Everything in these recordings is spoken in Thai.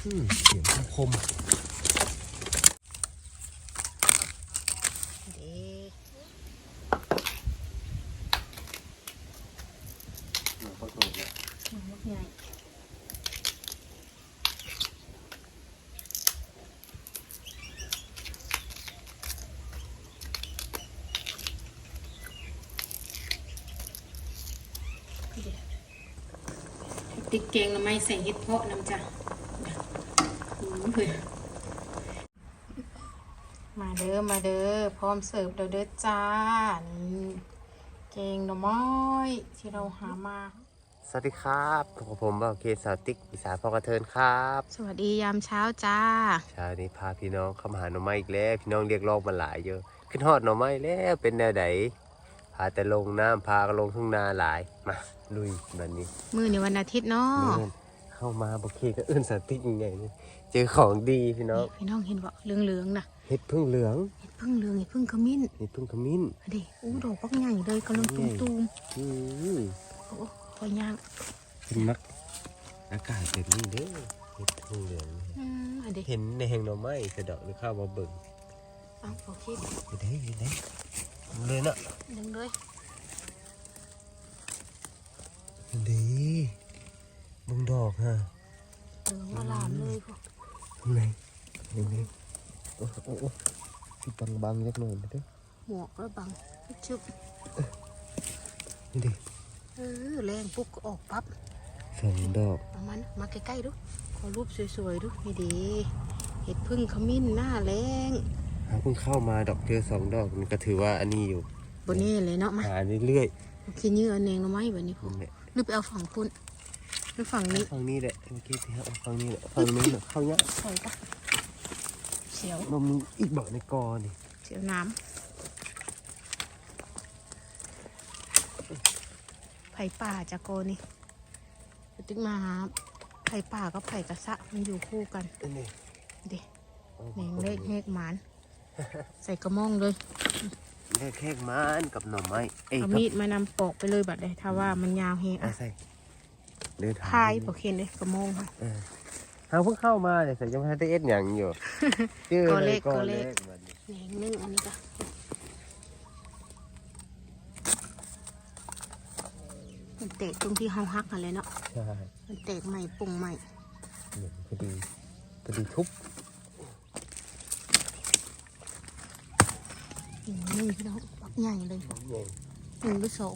เสียงคมเด้หนูก็โตแล้วหนูนกใหญ่นี่เด้ติ๊กเกงล้วไม่ใส่เห็ดเพาะน้ำจ้ะ มาเด้อมาเด้อพร้อมเสิร์ฟเด้อเด้อจ้านี่เกงหน่อไม้ที่เราหามาสวัสดีครับผมผมบ่าวเคสาวติ๊กอีสาพอกระเทินครับ สวัสดียามเช้าจ้าเช้านี้พาพี่น้องเข้ามาหาหน่อไม้อีกแล้ว พี่น้องเรียกร้องมาหลายเยอะขึ้นฮอดหน่อไม้แล้วเป็นแนวไหนพาแต่ลงน้ำพาก็ลงทุ่งนาหลายมาลุยแบบนี้ มือในวันอาทิตย์เนาะเข้ามาบ่เคก็เอื้นสาวติ๊กยังไงนี่ เจอของดีพี่น้องนี่พี่น้องเห็นบ่เหลืองๆนะเห็ดพึ่งเหลืองเห็ดพึ่งเหลืองเห็ดพึ่งขมิ้นเห็ดพึ่งขมิ้นอันนี้อู้ดอกปักใหญ่เลยกำลังตุ้มตูมอืมๆโอ้คอยย่างเป็นมักอากาศแบบนี้เด้อเห็ดพึ่งเหลืองนี่อืมอันนี้เห็นในแหงหน่อไม้สะเดอกหรือข้าวมาเบิ่งเอ้าโอเคไปได้ไปได้เอาเลยเนาะดึงเลยดีมึงดอกฮะเหลืองอลามเลยพวก ทำไงยังไงโอ้โอ้โอ้ที่บังบังๆเล็กหน่อยนะเด้อหมวกแล้วบังชึบนี่ดิเออแรงปุ๊บก็ออกปั๊บสองดอกเอามันมาใกล้ๆดูขอรูปสวยๆดูนี่ดีเห็ดพึ่งขมิ้นหน้าแรงหาเพิ่งเข้ามาดอกเจอสองดอกมันก็ถือว่าอันนี้อยู่บนนี้เลยเนาะมาหาเรื่อยโอเคเนื้อเนงเราไหมแบบนี้พๆวกนั่นแหละหรือไปเอาฝั่งคุณ หรือฝั่งนี้ฝั่งนี้แหละเมื่อกี้ที่เอาฝั่งนี้แหละฝั่งนี้เนาะเข้าเนี้ยใส่ปะเสียวนมอีกบอกในกอนี่เสียวน้ำไผ่ป่าจากโกนี่ติ๊กมาหาไผ่ป่ากับไผ่กระสะมันอยู่คู่กันอันนี้เด็แหนงเล็กแหกหมาน ใส่กระม่องเลยแค่แค่มันกับหน่อไม้เอ้ยเอากับมีดมานำปอกไปเลยบัดเลยถ้าว่ามันยาวแหงเอาอะใส่ เดินทางพายปอกเข็นเลยกระม่องค่ะเออเขาเพิ่งเข้ามาเนี่ยใส่ยังไม่ได้เอ็ดอย่างอยู่ชื่อก็เลเล็ยกก็ก็เล็เล็กกบัดนี้แหนงนึ่งอันนี้ก็มันเตะตรงที่เฮาฮักกันเลยเนาะใช่มันแตกใหม่ปุ่งใหม่เหมือนพอดีพอดีทุบอืมนี่พี่น้องปักใหญ่เลยใหญ่หนึ่งหรือสอง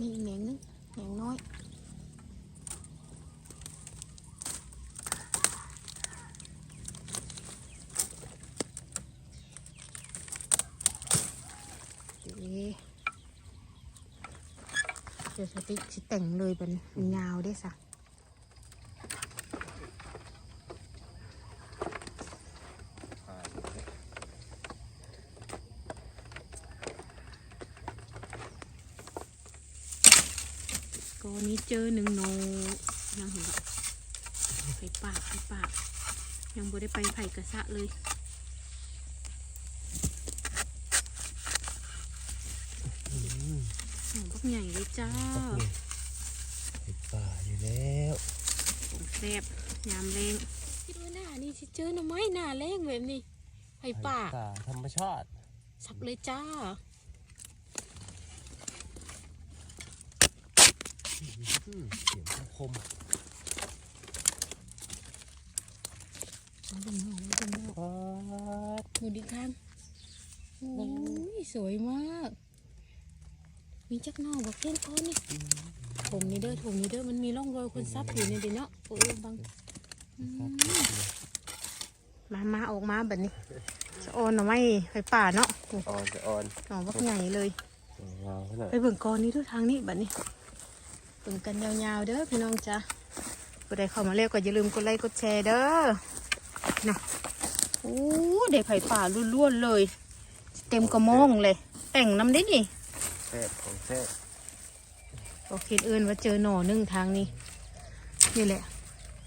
นี่แหนงนึงแหนงน้อยเดี๋ยวเดี๋ยวสติกสิแต่งเลยเป็นเป็นยาวได้สักวันนี้เจอหนึ่งโนยังเห็นปะไผ่ปากไผ่ปาก ยังบ่ได้ไปไผ่กระสะเลยหนูบักใหญ่เลยจ้าไอ้ป่าอยู่แล้วของแซ่บยามแรงคิดว่าหน้านี่สิเจอหน่อไม้หน้าแรงแบบนี้ไผ่ป่าป่าธรรมชาติสับเลยจ้าอืมเสียงคม เอาดึงหน่อยเอาดึงหน่อยปัดดูดิครับโอ้ยสวยมาก มีจักหน่อบอกเล่นก้อนนี่ถมนี่เด้อถมนี่เด้อมันมีร่องรอยคนซับอยู่ในเด้เนาะโอ้ยบังอืมมามาออกมาแบบนี้จะโอนเอาไม้ไฟป่าเนาะโอ้อ่อนจะอ่อนหน่อบักใหญ่เลยว้าวขนาดไปเบิ่งกอนนี้ทุกทางนี้แบบนี้เบิ่งกันยาวๆเด้อพี่น้องจ้าผู้ใดเข้ามาเรียกก็อย่าลืมกดไลค์กดแชร์เด้อ นะโอ้เด็กไผ่ป่าล้วนๆเลย เต็มกระมองเลย แต่งน้ำได้ดิแซ่บของแซ่บบอกคิดเอื่นว่าเจอหน่อหนึ่งทางนี้นี่แหละ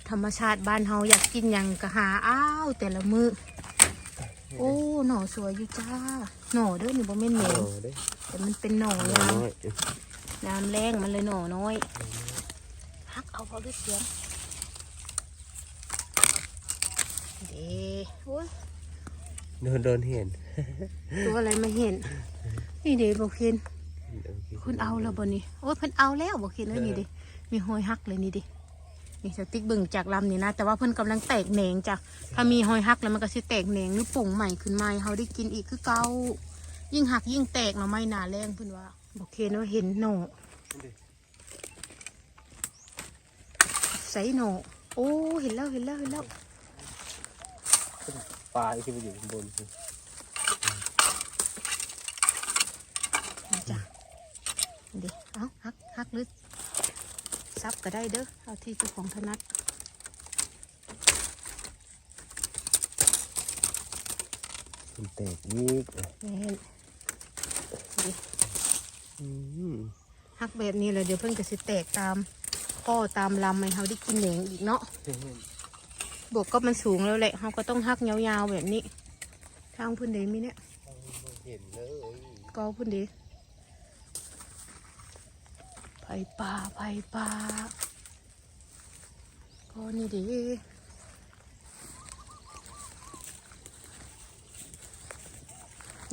ธรรมชาติบ้านเฮาอยากกินหยังก็หาอ้าวแต่ละมือโอ้หน่อสวยอยู่จ้า หน่อเด้อนี่บ่แม่นเหม็นโอ้ได้แต่มันเป็นหน่อน้ยามอยน้ำแรงมันเลยหน่อน้อยฮักเขาด้วยเสียง เด้โอ้ยโดนโดนเห็นตัวอะไรมาเห็น นี่เด้บอกเห็นคุณเอาแล้วบ่นี่โอ้ยเพิ่นเอาแล้วบอกเห็นเลยนี่เดิมีหอยหักเลยนี่ดินี่สติ๊กเบิ่งจากลำนี่นะ แต่ว่าเพิ่นกำลังแตกแหนงจ้ะถ้ามีหอยหักแล้วมันก็สิแตกแหนงหรือป่งใหม่ขึ้นมาให้เฮาได้กินอีกคือเก่ายิ่งหักยิ่งแตกเนาะไม่หนาแรงเพิ่นว่าบอกเห็นว่าเห็นหนอใส่หนอโอ้เห็นแล้วเห็นแล้วเห็นแล้ว ปลาที่มันอยู่ข้างบนนี่จ้ะเดี๋ยวเอาหักหักหรือซับก็ได้เด้อเอาที่เจ้าของถนัดมันแตกยีกแม่นอืมหักแบบนี้เลยเดี๋ยวเพิ่นก็สิแตกตามข้อตามลำให้เขาได้กินเหลงอีกเนาะ บวกก็มันสูงแล้วแหละเขาก็ต้องหักยาวๆแบบนี้ ทางพื้นเดมีเนี่ยเห็นเลยก็พื้นเดไผ่ป่าไผ่ป่าก็นี่ดิ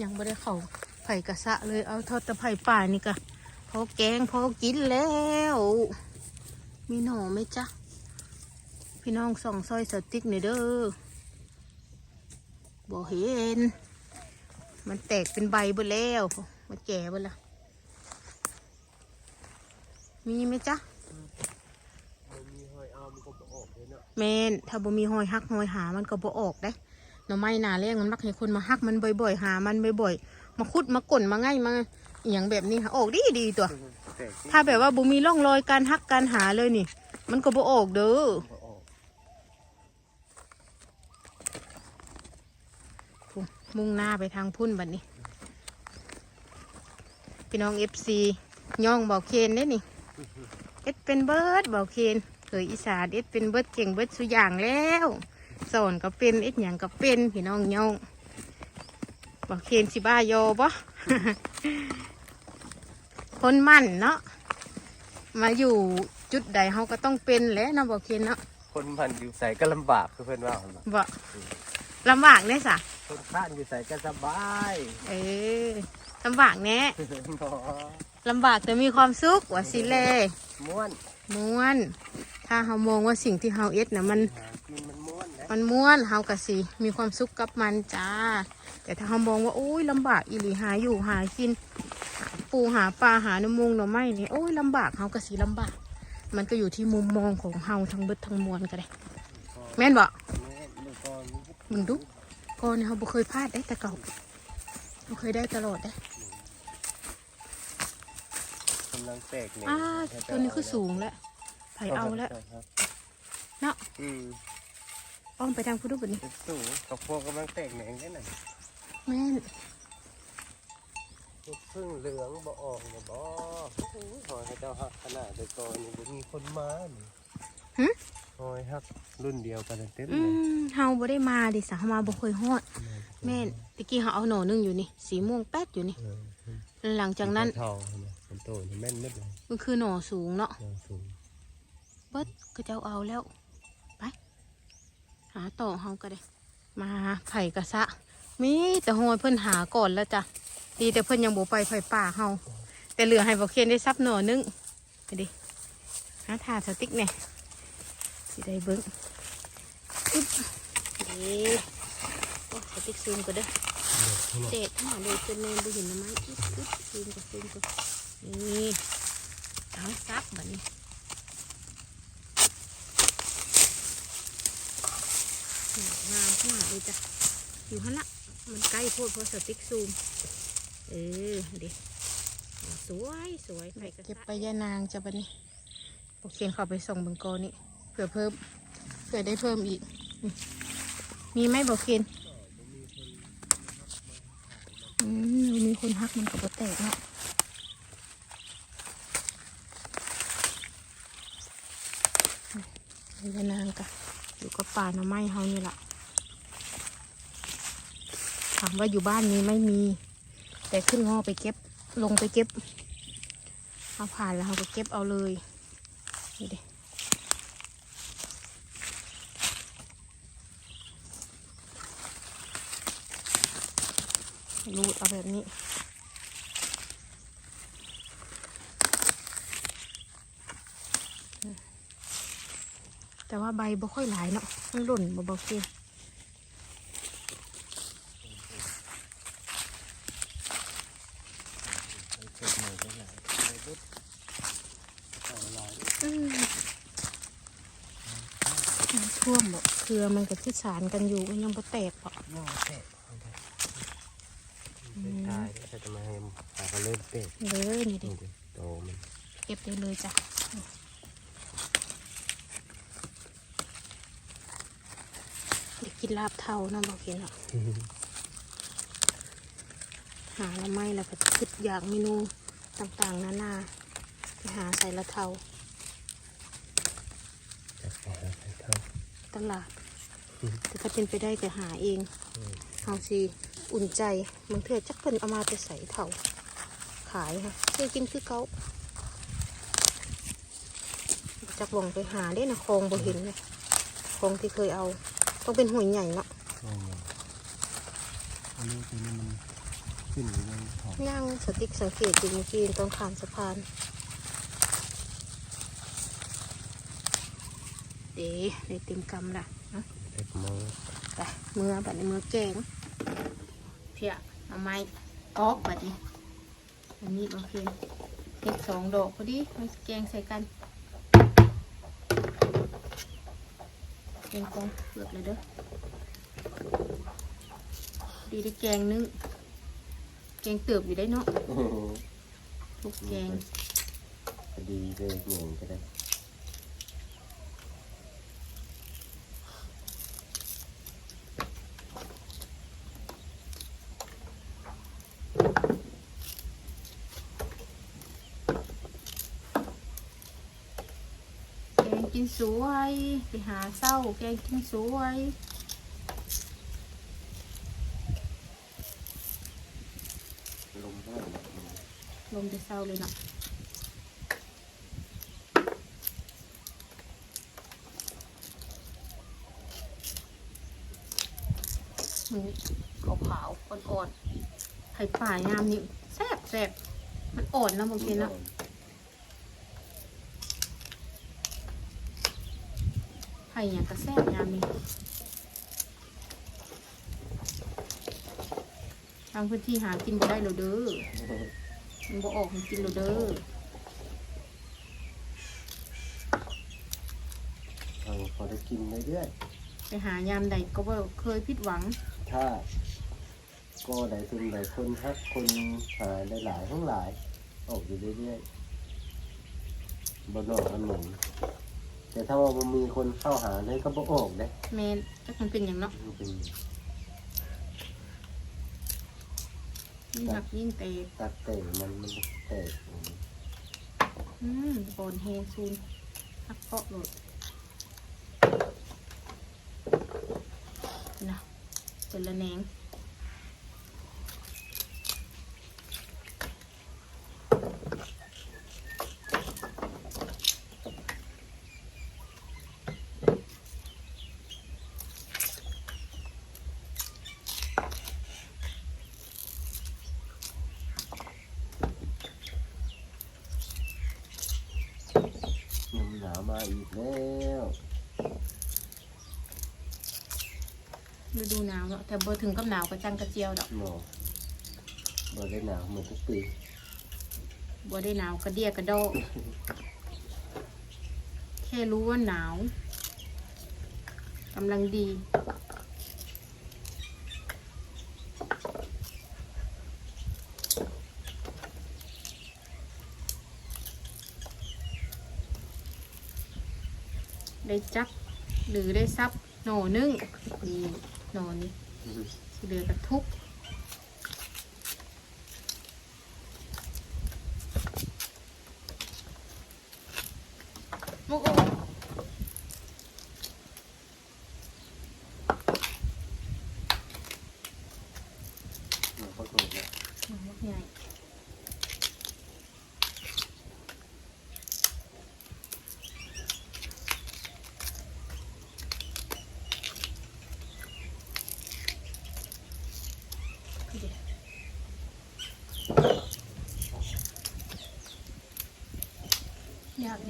ยังไม่ได้เขาไผ่กระสะเลยเอาทอดแต่ไผ่ป่านี่กะพอแกงพอกินแล้ว มีหน่อไหมจ๊ะ พี่น้องส่องซอยสติ๊กหน่อยเด้อบ่เห็น มันแตกเป็นใบหมดแล้วมันแก่หมดแล้วมีไหมจ๊ะมันมีหอยเอามันก็บ่ออกเลยเนาะแมนถ้าบ่มีหอยหักหอยหามันก็บ่ออกได้หน่อไม้หนาแรงมันมักให้คนมาหักมันบ่อยๆ หามันบ่อยๆ มาขุดมาก่นมาง่ายมาอหย่างแบบนี้ค่ะออกดีดีๆตัวแตกที่ถ้าแบบว่าบ่มีร่องรอยการหักการหาเลยนี่ มันก็บ่ออกเด้อ บ่ออก พุ่น มุ่งหน้าไปทางพุ่นบัดนี้ พี่น้องเอฟซีย่องเบาเคนได้นี่ เอ็ดเป็นเบิร์ดเบาเคนเคยอีสานเอ็ดเป็นเบิร์ดเก่งเบิร์ดสุอย่างแล้วสอนก็เป็นเอ็ดหยังก็เป็นพี่น้องย่องเบาเคนสิบ้ายอบ่คนมั่นเนาะมาอยู่จุดใดเขาก็ต้องเป็นแหล้วเนาะเบาเคนเนาะคนมันอยู่ใส่ก็ลำบากคือเพื่อนว่าหั่นล่ะบ่ลำบากเนี่ยสะ คนข้านอยู่ใส่ก็สบายเออลำบากแน่บ่ลำบากแต่มีความสุขว่าสิเลม้วนม้วน ถ้าเรามองว่าสิ่งที่เราเอ็ดนะมันกินมันม้วนนะมันม้วนเฮากะสิมีความสุขกับมันจ้า แต่ถ้าเรามองว่าโอ้ยลำบากอีหลีหาอยู่หากินหาปูหาปลาหาหนำมุงหน่อไม้นี่โอ้ยลำบากเฮากะสิลำบาก มันก็อยู่ที่มุมมองของเฮาทั้งเบิดทั้งมวลก็ได้ แม่นบ่แม่เมื่อก่อนมึงดู ก่อนนี่เฮาบ่เคยพลาดได้แต่เก่าเราเคยได้ตลอดได้กำลังแตกเนี่ยอ่าตัวนี้คือสูงแล้วไผเอาแล้วเนาะอืมอ้อมไปทางพุทธบุตรนี่เป็นสูงกับพวกกำลังแตกแหนงแค่ไหนแม่นลูกพึ่งเหลืองบ่ออกเนี่ยบ่โอ้ยหอยให้เจ้าหักขนาดเดียวก่อนนี่บ่มีคนมานี่หึห อยหักรุ่นเดียวกันเต็มอืเลยมเฮาบ่ได้มาดิสะเฮามาบ่เคยฮอดแม่นตะกี้เฮาเอาหน่อหนึงอยู่นี่ สีม่วงแป๊ดอยู่นี่ เออหลังจากนั้น เท่าเนี่ยมันโตนี่แม่นเม็ดเลยมันคือหน่อสูงเนาะยาวสูงเบิดก็เจ้าเอาแล้ว ไป หาต่อเฮาก็ได้ มาไผ่กระสะ มีแต่หอยเพิ่นหาก่อนแล้วจ้ะดีแต่เพิ่นยังบ่ไปไผ่ป่าเฮาแต่เหลือให้บ่เคียนได้ซับหน่อหนึงไปดิหาถาดสติ๊กเนี่ย สิได้เบิ่งอึ๊บนี่โอ้สติ๊กซูมก็เด้อเด็ดหาเลยจนเนนไปเห็นหน่อไม้อึ๊บอึ๊บซูมกับซูมกับนี่เอาซับแบบนี้งามขนาดเลยจ้ะอยู่หันละมันใกล้โพดเพราะสติ๊กซูม เออเด็สวยสวยไปเก็บไปยานางจ้ะบันนี้โอเคเข้าไปส่งเบังกอนี่ เผื่อเพิ่มเผื่อได้เพิ่มอีก มีไหมบอกเคนอืมมีคนฮักมันกับโปแตกเนาะนี่ยานางกะอยู่กับป่าหน่อไม้เฮานี่แหละถามว่าอยู่บ้านนี้ไม่มี แต่ขึ้นงอไปเก็บ ลงไปเก็บเอาผ่านแล้วเขาก็เก็บเอาเลยนี่เด็ รูดเอาแบบนี้ แต่ว่าใบบ่ค่อยหลายเนาะมันหล่นบ่บ่เกียเกิดใหม่ได้หลายได้บุ๊ดต่อหลายอืมน้ำท่วมบ่เครือมันก็คือสารกันอยู่มันยังบ่แตกบ่นอกแตกเป็น ตายแล้วจะมาให้หาเขาเริ่มเป็ดเลยนี่ดินี่ดิโตมันเก็บได้เลยจ้ะเดี๋ยวกินลาบเท่าเนาะบอกกินเนาะหาแล้วไม่แล้วก็คิดอยากเมนูต่างๆนานาไปหาใส่ละเท่าจะไปหาใครเท่าตลาดแต่ถ้าเป็นไปได้ก็หาเองเอาสิ อุ่นใจบางเถื่อจักเพิ่นเอามาไปใส่เท่าขายค่ะเคยกินคือเกาจักหวงไปหาได้นะคลองบ่เห็นเลยคลองที่เคยเอา ต้องเป็นหวยใหญ่เนาะโอ้โหอันนี้ตัวนี้มันขึ้นอยู่ในท้องย่างสติ๊กสังเกตอยู่เมื่อกี้ตอนข้ามสะพานเด๋ในเต็มกำละเนาะเล็กมองไปมือแบบในมือแกงเพียเอาไม้ออกแบบนี้อันนี้โอเคเห็ดสองดอกพอดีมาแกงใส่กันแกงกองเปลือกเลยเด้อดีได้แกงนึงแกงเติบอยู่ได้เนาะทุกแกงพอดีเลยเหนียงก็ได้ นสวย ไปหาเศร้าแกงกินสวยลมเท่าไหร่นะลมจะเศร้าเลยเนาะมันขาวขาวอ่อนๆไข่ป่ายามนี่แซ่บแซ่บมันอ่อนนะบางทีนะ ไข่เนี่ยก็แซ่บยามนี้ทางพื้นที่หากินบ่ได้แล้วเด้อมันบ่ออกให้กินแล้วเด้อเราพอได้กินเรื่อยไปหายามใดก็บ่เคยผิดหวังๆถ้า ก็ได้ทุนหลายคนฮักคนหาได้หลายทั้งหลาย ออกอยู่เรื่อยๆบนออกมันหนุน แต่ถ้าว่ามันมีคนเข้าหาเลยก็บ่ออกเลยแมนจักมันเป็นอย่างเนาะมันเป็นยิ่งหักยิ่งเตะตัดเตะมันมันเตะอืมโอนเฮซูนหักเปาะโหลดนะเจดละแหนง ยำหนาวมาอีกแล้ว ฤดูหนาวเนาะแต่บ่ถึงกับหนาวกระจังกระเจียวดอกหมอบ่ได้หนาวเหมือนทุกปีบ่ได้หนาวกระเดียกระโดอแค่รู้ว่าหนาวกำลังดีได้จักหรือได้ซับหน่อนึ่งนี่ห น่อนี้เหลือกระทุบโอ้โห มันก็ถูกแล้ว หน่อบักใหญ่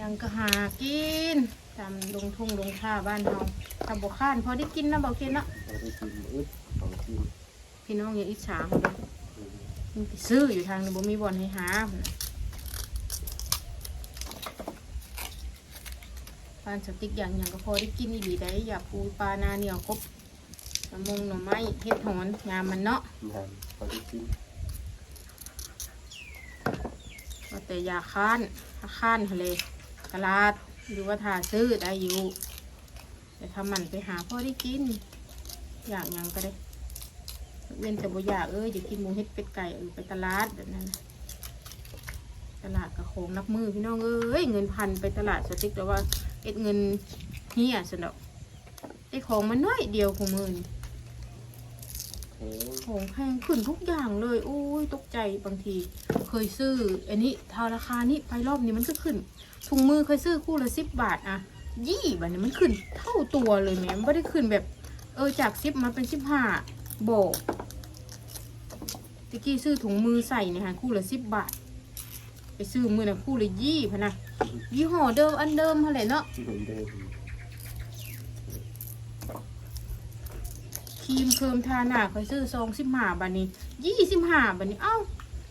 ยังก็หากินตามลงทุ่งลงท่าบ้านเฮาทำบ่ข้านพอได้กินนะบ่กินเนาะเราได้กินอึดของกินพี่น้องอย่าอิจฉาเขาเลยมันไปซื้ออยู่ทางนึงบ่มีบ่อนให้หาปานสติ๊กอย่างอย่างก็พอได้กินอีหลีได้อยากปูปลานาเหนียวกบน้ำมงหน่อไม้เฮ็ดหอนงามมันเนาะงานพอได้กินว่าแต่อยาค้านถ้าค้านทะเล ตลาดหรือว่าถ้าซื้อได้อยู่แต่ถ้ามันไปหาพ่อได้กิน อยากยังก็ได้เว้นแต่บ่อยากเอ้ยอยากกินหมูเฮ็ดเป็ดไก่เออไปตลาดแบบนั้นตลาดกับโคงนับมือพี่น้องเอ้ยเงินพันไปตลาดสติ๊กแต่ว่าเอ็ดเงินเฮียสนอกไอ้ของมันน้อยเดียวของมือนี่ ข็งของแพงขึ้นทุกอย่างเลยโอ้ยตกใจบางที เคยซื้อ อันนี้ทาราคานี้ไปรอบนี้มันก็ขึ้นถุงมือเคยซื้อคู่ละสิบบาทอะยี่บาทเนี่ยมันขึ้นเท่าตัวเลยแหม่มันไม่ได้ขึ้นแบบ เออจากสิบมาเป็นสิบห้าโบกตะกี้ซื้อถุงมือใส่เนี่ยฮะคู่ละสิบบาท ไปซื้อมือน่ะคู่ละยี่พะนะยี่ห้อเดิมอันเดิมเท่าไหร่เนาะ เหมือนเดิม ครีมเคิมทาหน้าเคยซื้อซองสิบห้าบาทนี้ยี่สิบห้าบาทนี้เอ้า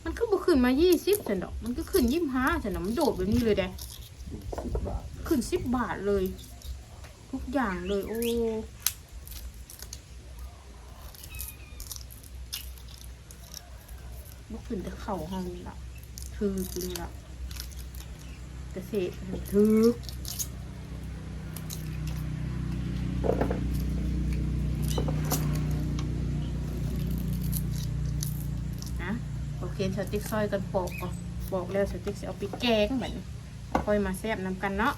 มันก็บ่ขึ้นมายี่สิบฉันดอก มันก็ขึ้นยี่สิบห้าฉันดอกมันโดดแบบนี้เลยเด้ขึ้นสิบบาทเลย ทุกอย่างเลยโอ้บ่ขึ้นแต่เข่าห้องนี่ละถือกินละเกษตรถือนะโอเค สติ๊กซอยกันปอกก่อนบอกแล้วสติ๊กจะเอาไปแกงเหมือนค่อยมาแซ่บนำกันเนาะ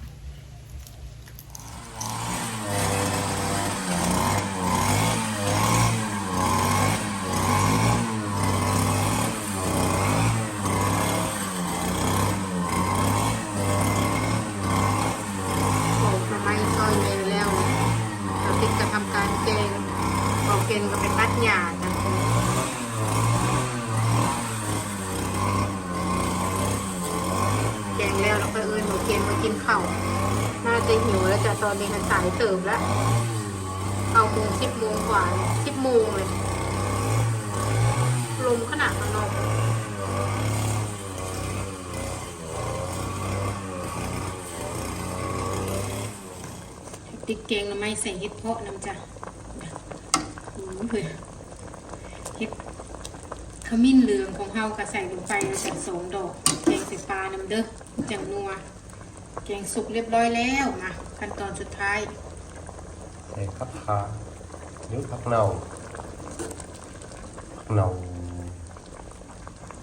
บอกทำไมซอยเมนแล้วเราติดจะทำการแกงบอกเกณฑ์ก็เป็นตัดหญ้าจ้ะแกงแล้วเราก็เอิญบอกเกณฑ์มากินข้าวน่าจะหิวแล้วจ้ะตอนนี้มันสายเติมแล้วเก้าโมงสิบโมงกว่าสิบโมงเลย ลมขนาดมันนอกติ๊กแกงน่อไม้ใส่เห็ดเพาะน้ำจ้ะอืมเพื่อเห็ดขมิ้นเหลืองของเฮาก็ใส่ลงไปแล้วใส่สองดอกแกงใส่ปลาน้ำเด้อจังนัว แกงสุกเรียบร้อยแล้วมาขั้นตอนสุดท้ายใส่ผักขาหรือผักเน่าผักเน่า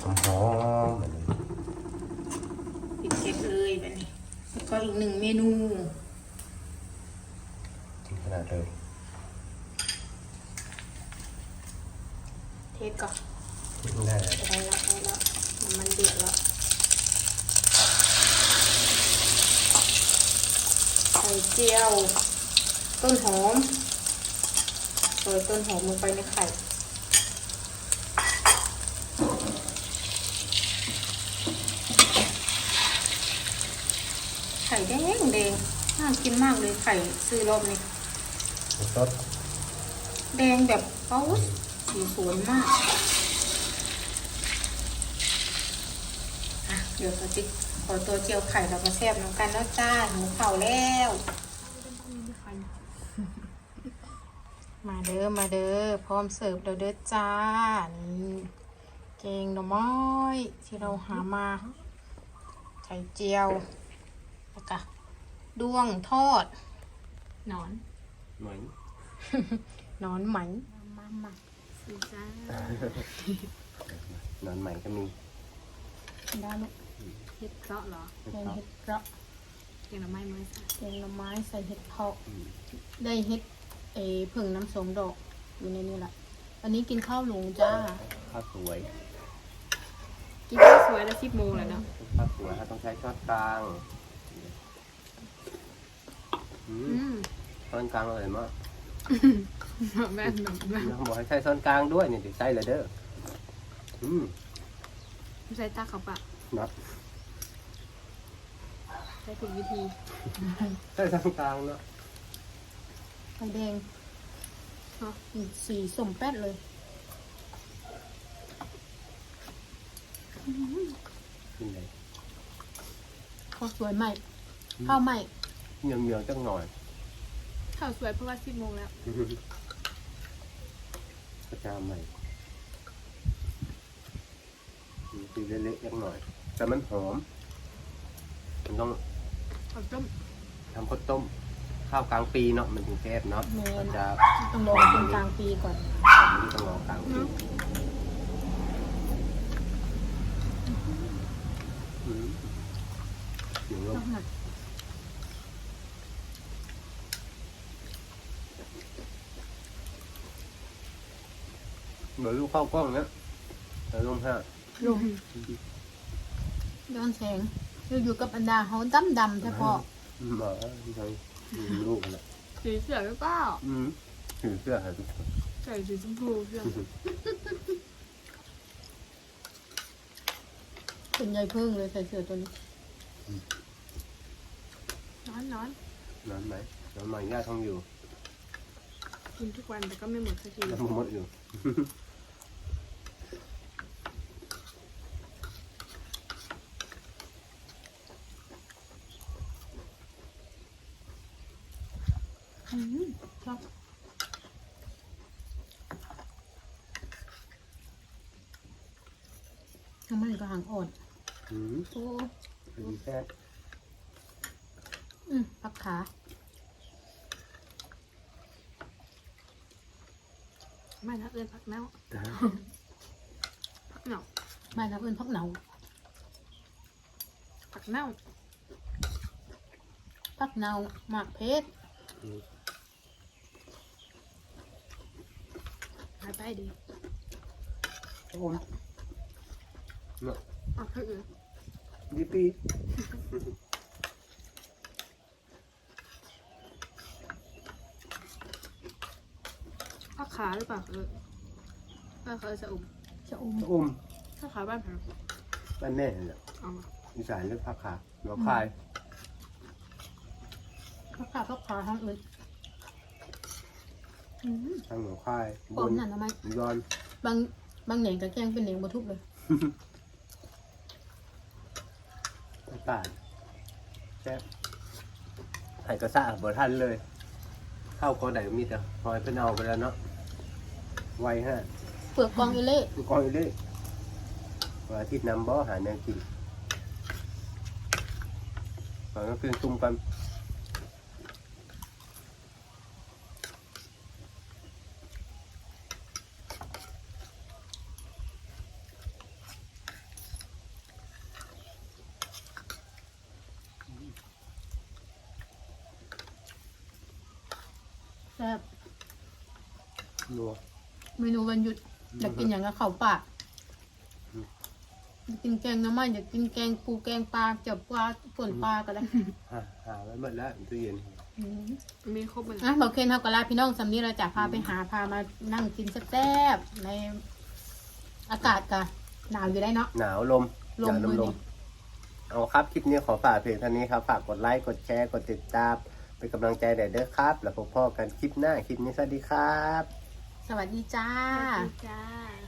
หอมหอมๆแบบนี้ปิดเก็บเลยแบบนี้แล้วก็อีกหนึ่งเมนูถึงขนาดเลยเทสก่อน ได้แล้ว ได้แล้วได้แล้วน้ำมันเดือดแล้วใส่เจียว ต้นหอมโรยต้นหอมลงไปในไข่ไข่แดงแดงน่ากินมากเลยไข่ซื้อรอบนี้สดแดงแบบเป้าสีสวยมากอะเดี๋ยวสติ๊กขอตัวเจียวไข่เรามาแซ่บน้ำกันแล้วจ้าหมูเข่าแล้ว มา เด้อมาเด้อพร้อมเสิร์ฟแล้วเด้อจ้านี่เกงหน่อไม้ที่เราหามาไข่เจียวแล้วก็ด้วงทอดหนอน เหมือนนอนไหมมามาสิจ้านอนใหม่ก็มีได้ไหมเห็ดเพราะเหรอแกงเห็ดเพราะแกงหน่อไม้เมื่อสักแกงหน่อไม้ใส่เห็ดเพาะอืมได้เห็ด เออผึ่งน้ำสมดอกอยู่ในนี้แหละอันนี้กินข้าวหลงจ้า ข้าวสวยกินข้าวสวยแล้วสิบโมงแล้วเนาะข้าวสวยถ้าต้องใช้ช้อนกลางอืมอืมช้อนกลางอร่อยมากแม่หนุ่มแม่น้องบอกให้ใช้ช้อนกลางด้วยนี่เดี๋ยวใช้เลยเด้ออืมใส่ตาเขาปะเนาะใส่ช้ถูกวิธี ใช่ทางกลางเนาะ ไข่แดงเนาะสีส้มแป๊ดเลยกินเลยข้าวสวยใหม่ ข้าวใหม่ เหนียวเหนียวๆจังหน่อยข้าวสวยเพราะว่าสิบโมงแล้วกระจามใหม่ตีเละๆจังหน่อย แต่มันหอม มันต้องข้าวต้ม ทำข้าวต้ม ข้าวกลางปีเนาะมันถึงแซ่บเนาะแม่นมันจะต้องรอจนกลางปีก่อนมันต้องรอกลางปีอืมเดี๋ยวเราต้องหนักเหมือนลูกข้าวกล้องเนี้ยแต่ลงห้าลมย้อนแสงเราอยู่กับอันดาเขาดำดำๆเฉพาะหมาที่ทางลูกนะสีเสือหรือเปล่าอืมถือเสื้อหาทุกคนใส่สีชมพูเสื้อเป็นใยเพิ่งเลยใส่เสื้อตัวนี้นอนนอนนอนไหมนอนใหม่ย่าท้องอยู่ กินทุกวันแต่ก็ไม่หมดสักทีน้ำมดอยู่ น้ำมันก็หางอ่อนอืมโอ้พอดีแซ่บอืมพักขาไม่นะเอินผักเน่าผักเน่าไม่นะเพื่อนพักเหนาผักเน่าพักเหนาหมากเพชรหายไปดีโอ้ มเนาะเอาผักอื่นยี่ปีผักขาหรือเปล่าเออเออเขาจะอุ่มจะอมอุ้มผักขาบ้านผักบ้านแม่นี่แหละเอามาอีสานเรียกผักขาหนองคายพักขาพักขาทั้งอื่นอืมทางหนองคายปอมนั่นทำไมย้อนบางบางเหน่งกับแกงเป็นเหน่งบทุบเลย ป่านแซ่บไข่กระซ่าบ่ทันเลย เข้าวกอไหนมีแต่หอยเป็นเอาไปแล้วเนาะ ไวฮะเปลือกกองอิเล่กูกอยเลยวันอาทิตย์นำบ่หาแนวกินตอนก็คือตุ้มกัน นัวเมนูวันหยุดอยากกินอย่างกับข้าวปากอืมอยากกินแกงน้ำมันอยากกินแกงปูแกงปลาจับปลาป่นปลาก็ได้หาหาไว้หมดแล้วตู้เย็นอืมมีครบหมดอะบอกเคนเท่ากับลาพี่น้องสำนี้เราจะพาไปหาพามานั่งกินแซ่บๆในอากาศกะหนาวอยู่ได้เนาะหนาวลมลมหนาวมือน้ำลนี่มเอาครับ คลิปนี้ขอฝากเพียงเท่านี้ครับ ฝากกดไลค์ กดแชร์ กดติดตาม เป็นกำลังใจหน่อยเด้อครับ แล้วพบพ่อกันคลิปหน้า คลิปนี้สวัสดีครับ สวัสดีจ้า สวัสดีจ้า